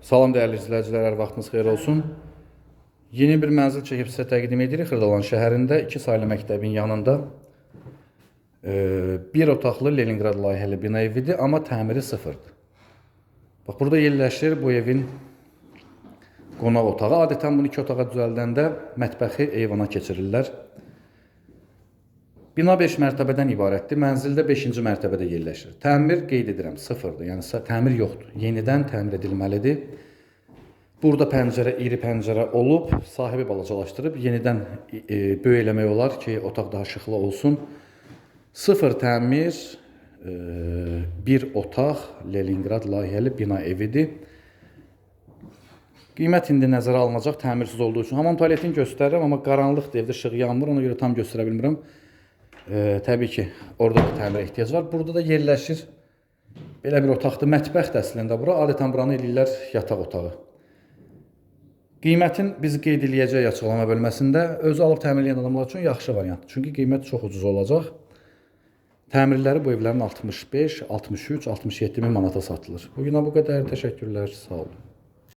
Salam dəyərli izləyicilər, hər vaxtınız xeyir olsun. Yeni bir mənzil çəkib sizə təqdim edirik Xırdalan şəhərində, 2 saylı məktəbin yanında. Bir otaqlı Leningrad layihəli bina evidir, amma təmiri sıfırdır. Bax, burada yerləşir bu evin qonaq otağı. Adətən bunu iki otağa düzəldəndə mətbəxi eyvana keçirirlər. Bina 5 mərtəbədən ibarətdir. Mənzildə 5-ci mərtəbədə yerləşir. Təmir qeyd edirəm, sıfırdır. Yəni təmir yoxdur. Yenidən təmir edilməlidir. Burada pəncərə, iri pəncərə olub, sahibi balacalaşdırıb yenidən e, böyük eləmək olar ki, otaq daha işıqlı olsun. Sıfır təmir, e, bir otaq Leningrad layihəli bina evidir. Qiymət indi nəzərə alınacaq təmirsiz olduğu üçün. Hamam tualetini göstərirəm, amma qaranlıqdır, evdə işıq yanmır, ona görə tam göstərə bilmirəm. E, təbii ki, orada da təmirə ehtiyac var. Burada da yerləşir belə bir otaqdır. Mətbəxdir əslində bura. Adətən buranı eləyirlər yataq otağı. Qiymətin biz qeyd eləyəcəyik açıqlama bölməsində. Özü alıb təmirləyən adamlar üçün yaxşı variantdır. Çünki qiymət çox ucuz olacaq. Təmirləri bu evlərin 65, 63, 67 min manata satılır. Bu günə bu qədər. Təşəkkürlər. Sağ olun.